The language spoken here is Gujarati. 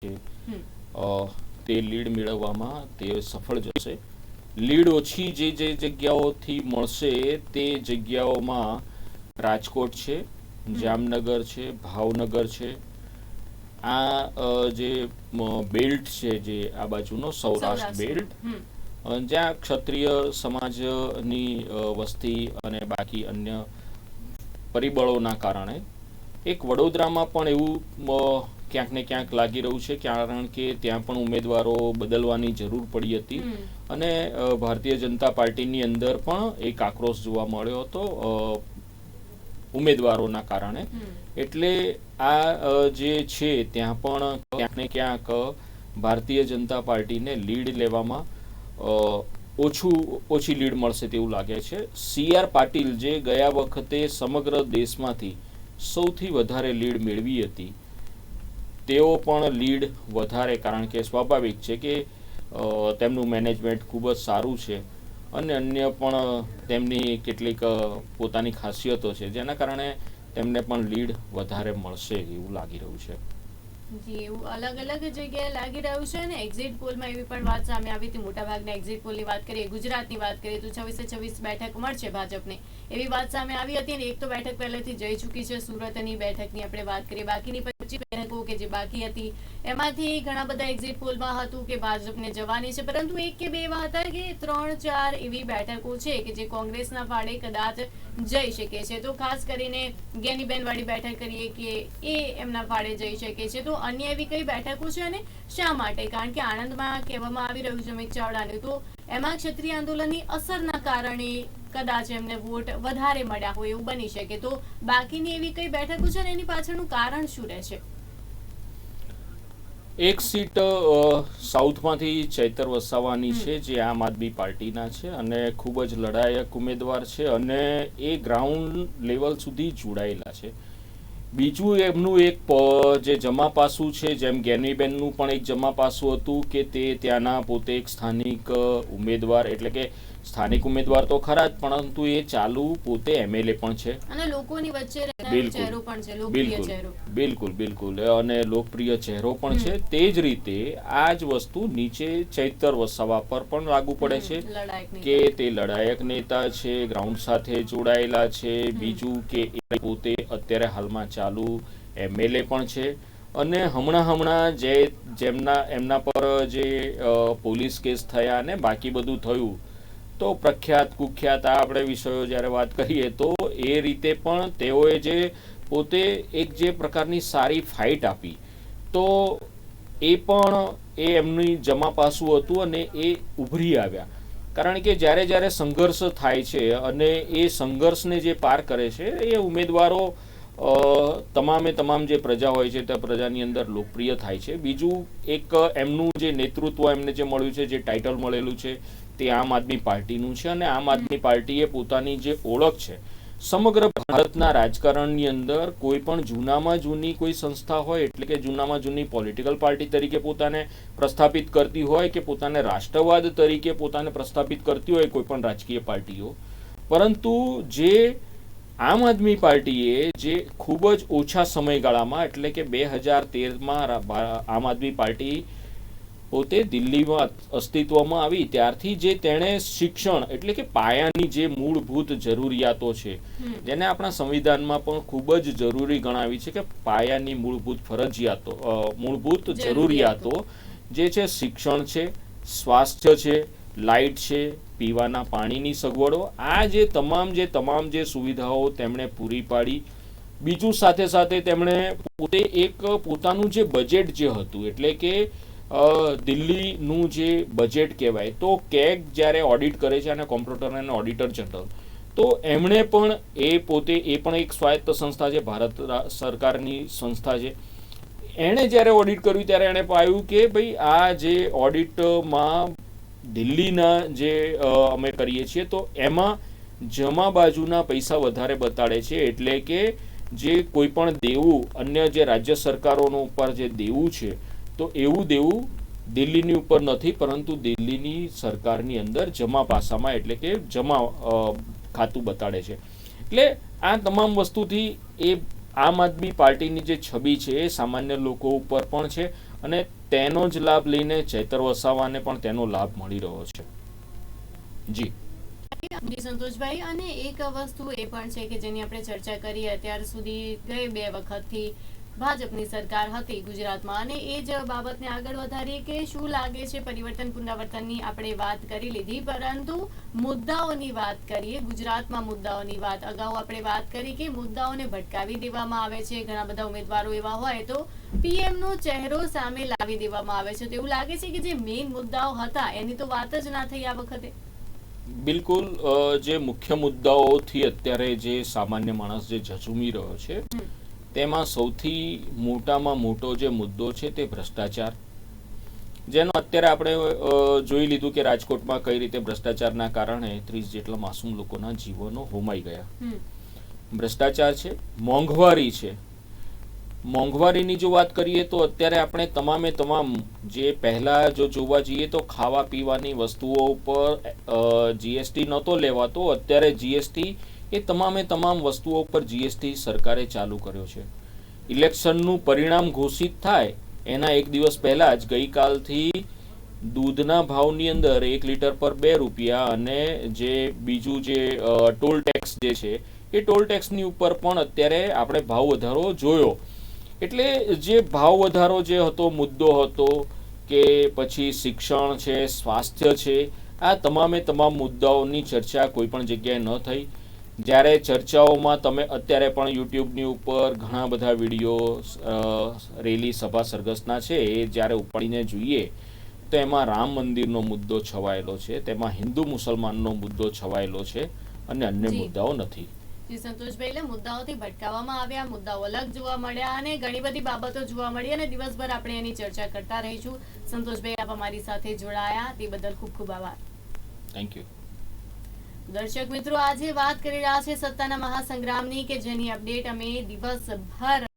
છે. તે લીડ મેળવવામાં તે સફળ જશે. લીડ ઓછી જે જે જગ્યાઓથી મળશે તે જગ્યાઓમાં રાજકોટ છે જામનગર છે ભાવનગર છે. આ જે બેલ્ટ છે જે આ બાજુનો સૌરાષ્ટ્ર બેલ્ટ. જ્યાં ક્ષત્રિય સમાજની વસ્તી અને બાકી અન્ય પરિબળોના કારણે એક વડોદરામાં પણ એવું ક્યાંક ને ક્યાંક લાગી રહ્યું છે કારણ કે ત્યાં પણ ઉમેદવારો બદલવાની જરૂર પડી હતી. અને ભારતીય જનતા પાર્ટીની અંદર પણ એક આક્રોશ જોવા મળ્યો હતો ઉમેદવારોના કારણે. એટલે આ જે છે ત્યાં પણ ક્યાંક ને ક્યાંક ભારતીય જનતા પાર્ટીને લીડ લેવામાં ઓછું ઓછી લીડ મળશે તેવું લાગે છે. સી આર પાટીલ જે ગયા વખતે સમગ્ર દેશમાંથી સૌથી વધારે લીડ મેળવી હતી તેઓ પણ લીડ વધારે કારણ કે સ્વાભાવિક છે કે તેમનું મેનેજમેન્ટ ખૂબ જ સારું છે અને અન્ય પણ તેમની કેટલીક પોતાની ખાસિયતો છે જેના કારણે તેમને પણ લીડ વધારે મળશે એવું લાગી રહ્યું છે. જી એવું અલગ અલગ જગ્યાએ લાગી રહ્યું છે ને એક્ઝિટ પોલમાં એવી પણ વાત સામે આવી હતી. મોટાભાગના એક્ઝિટ પોલની વાત કરીએ, ગુજરાતની વાત કરીએ, તો છવ્વીસે છવ્વીસ બેઠક મળશે ભાજપને. એવી વાત સામે આવી હતી અને એક તો બેઠક પહેલેથી જઈ ચૂકી છે, સુરતની બેઠકની આપણે વાત કરીએ. બાકીની પચીસ બેઠકો કે જે બાકી હતી, એમાંથી ઘણા બધા એક્ઝિટ પોલમાં હતું કે ભાજપને જવાની છે. પરંતુ એક કે બે એવા હતા કે ત્રણ, ચાર એવી બેઠકો છે કે જે કોંગ્રેસના ફાળે કદાચ જઈ શકે છે. તો ખાસ કરીને જ્ઞાનીબેન વાળી બેઠક કરીએ કે એ એમના ફાળે જઈ શકે છે. તો અન્ય એવી કઈ બેઠકો છે અને શા માટે? કારણ કે આણંદમાં કહેવામાં આવી રહ્યું છે અમિત ચાવડાને, તો એમાં ક્ષત્રિય આંદોલનની અસરના કારણે કદાચ એમને વોટ વધારે મળ્યા હોય એવું બની શકે. તો બાકીની એવી કઈ બેઠકો છે એની પાછળનું કારણ શું રહેશે એક સીટ સાઉથમાંથી ચૈતર વસાવાની છે, જે આમ આદમી પાર્ટીના છે અને ખૂબ જ લડાયક ઉમેદવાર છે અને એ ગ્રાઉન્ડ લેવલ સુધી જોડાયેલા છે. બીજું એમનું એક જે જમા પાસું છે, જેમ જ્ઞાનીબેનનું પણ એક જમા પાસું હતું કે તે ત્યાંના પોતે એક સ્થાનિક ઉમેદવાર, એટલે કે સ્થાનિક ઉમેદવાર તો ખરા જ, પરંતુ એ ચાલુ પોતે એમએલએ પણ છે. અને લોકોની વચ્ચે બિલકુલ. બિલકુલ. બિલકુલ બિલકુલ. અને લોકપ્રિય ચહેરો પણ છે. તે જ રીતે આ જ વસ્તુ નીચે ચૈતર વસાવા પર પણ લાગુ પડે છે. કે તે લડાયક નેતા છે ગ્રાઉન્ડ સાથે જોડાયેલા છે. બીજું કે એ પોતે અત્યારે હાલમાં ચાલુ એમએલએ પણ છે. અને હમણાં હમણાં જે જેમના એમના પર જે પોલીસ કેસ થયા અને બાકી બધું થયું તો પ્રખ્યાત કુખ્યાત આ આપણે વિષયો જ્યારે વાત કરીએ તો એ રીતે પણ તેઓએ જે પોતે એક જે પ્રકારની સારી ફાઇટ આપી. તો એ પણ એ એમની જમા પાસું હતું અને એ ઉભરી આવ્યા. કારણ કે જ્યારે જ્યારે સંઘર્ષ થાય છે અને એ સંઘર્ષને જે પાર કરે છે, એ ઉમેદવારો તમામે તમામ જે પ્રજા હોય છે તે પ્રજાની અંદર લોકપ્રિય થાય છે. બીજું એક એમનું જે નેતૃત્વ એમને જે મળ્યું છે, જે ટાઇટલ મળેલું છે તે આમ આદમી પાર્ટીનું છે અને આમ આદમી પાર્ટીએ પોતાની જે ઓળખ છે, સમગ્ર ભારતના રાજકારણની અંદર કોઈ પણ જૂનામાં જૂની કોઈ સંસ્થા હોય, એટલે કે જૂનામાં જૂની પોલિટિકલ પાર્ટી તરીકે પોતાને પ્રસ્થાપિત કરતી હોય કે પોતાને રાષ્ટ્રવાદ તરીકે પોતાને પ્રસ્થાપિત કરતી હોય કોઈ પણ રાજકીય પાર્ટીઓ, પરંતુ જે આમ આદમી પાર્ટીએ જે ખૂબ જ ઓછા સમયગાળામાં, એટલે કે બે હજાર તેરમાં આમ આદમી પાર્ટી પોતે દિલ્હીમાં અસ્તિત્વમાં આવી. ત્યારથી જે તેણે શિક્ષણ એટલે કે પાયાની જે મૂળભૂત જરૂરિયાતો છે જેને આપણા સંવિધાનમાં પણ ખૂબ જ જરૂરી ગણાવી છે કે પાયાની મૂળભૂત ફરજિયાતો મૂળભૂત જરૂરિયાતો. જે છે શિક્ષણ છે સ્વાસ્થ્ય છે લાઇટ છે પીવાના પાણીની સગવડો. આ જે તમામ જે તમામ જે સુવિધાઓ તેમણે પૂરી પાડી. બીજું સાથે સાથે તેમણે પોતે એક પોતાનું જે બજેટ જે હતું એટલે કે દિલ્હીનું જે બજેટ કહેવાય, તો કેગ જ્યારે ઓડિટ કરે છે અને કોમ્પ્યુટર અને ઓડિટર જનરલ તો એમણે પણ એ પોતે, એ પણ એક સ્વાયત્ત સંસ્થા છે, ભારત સરકારની સંસ્થા છે. એણે જ્યારે ઓડિટ કર્યું, ત્યારે એણે પાયું કે ભાઈ આ જે ઓડિટમાં દિલ્હીના જે અમે કરીએ છીએ, તો એમાં જમા બાજુના પૈસા વધારે બતાડે છે, એટલે કે જે કોઈ પણ દેવું, અન્ય જે રાજ્ય સરકારોનો ઉપર જે દેવું છે તો એવું દેવું દિલ્હીની ઉપર નથી, પરંતુ દિલ્હીની સરકારની અંદર જમા પાસામાં એટલે કે જમા ખાતું બતાડે છે. એટલે આ તમામ વસ્તુથી એ આમ આદમી પાર્ટીની જે છબી છે એ સામાન્ય લોકો ઉપર પણ છે અને તેનો જ લાભ લઈને ચૈતર વસાવાને પણ તેનો લાભ મળી રહ્યો છે. જી. જી, સંતોષભાઈ, અને એક વસ્તુ એ પણ છે કે જેની આપણે ચર્ચા કરી અત્યાર સુધી ગઈ બે વખતથી ભાજપની સરકાર હતી ગુજરાતમાં અને એ જ બાબતને આગળ વધારીએ કે શું લાગે છે પરિવર્તન પુનરાવર્તનની આપણે વાત કરી લીધી પરંતુ મુદ્દાઓની વાત કરીએ ગુજરાતમાં મુદ્દાઓની વાત અગાઉ આપણે વાત કરી કે મુદ્દાઓને ભટકાવી દેવામાં આવે છે ઘણા બધા ઉમેદવારો એવા હોય તો પીએમ નો ચહેરો સામે લાવી દેવામાં આવે છે તો એવું લાગે છે કે જે મેઇન મુદ્દાઓ હતા એની તો વાત જ ના થઈ આ વખતે બિલકુલ જે મુખ્ય મુદ્દાઓથી અત્યારે જે સામાન્ય માણસ જે ઝઝુમી રહ્યો છે. તેમાં સૌથી મોટામાં મોટો જે મુદ્દો છે તે ભ્રષ્ટાચાર. જેનો અત્યારે આપણે જોઈ લીધું કે રાજકોટમાં કઈ રીતે ભ્રષ્ટાચારના કારણે ત્રીસ જેટલા માસૂમ લોકોના જીવનો હોમાઈ ગયા. ભ્રષ્ટાચાર છે મોંઘવારી છે. મોંઘવારીની જો વાત કરીએ તો અત્યારે આપણે તમામે તમામ જે પહેલા જો જોવા જઈએ તો ખાવા પીવાની વસ્તુઓ ઉપર જીએસટી નહોતો લેવાતો. અત્યારે જીએસટી એ તમામે તમામ વસ્તુઓ પર જીએસટી સરકારે ચાલુ કર્યો છે. ઇલેક્શનનું પરિણામ ઘોષિત થાય, એના એક દિવસ પહેલાં જ ગઈકાલથી દૂધના ભાવની અંદર એક લીટર પર બે રૂપિયા અને જે બીજું જે ટોલ ટેક્સ જે છે, એ ટોલ ટેક્સની ઉપર પણ અત્યારે આપણે ભાવ વધારો જોયો. એટલે જે ભાવ વધારો જે હતો, મુદ્દો હતો કે પછી શિક્ષણ છે, સ્વાસ્થ્ય છે, આ તમામે તમામ મુદ્દાઓની ચર્ચા કોઈ પણ જગ્યાએ ન થઈ. જ્યારે ચર્ચાઓમાં તમે અત્યારે પણ યુટ્યુબની ઉપર ઘણા બધા વીડિયો રેલી સભા સરઘસના છે એ જ્યારે ઉપાડીને જોઈએ તો એમાં રામ મંદિરનો મુદ્દો છવાયેલો છે તેમાં હિન્દુ મુસલમાનનો મુદ્દો છવાયેલો છે અને અન્ય મુદ્દાઓ નથી. જી સંતોષભાઈ એટલે મુદ્દાઓથી ભટકાવવામાં આવ્યા મુદ્દાઓ અલગ જોવા મળ્યા અને ઘણી બધી બાબતો જોવા મળી અને દિવસભર આપણે એની ચર્ચા કરતા રહીશું. સંતોષભાઈ આપ અમારી સાથે જોડાયા તે બદલ ખૂબ ખૂબ આભાર. થેન્ક યુ દર્શક મિત્રો આજે વાત કરી રહ્યા છે સત્તાના મહાસંગ્રામની કે જેની અપડેટ અમે દિવસભર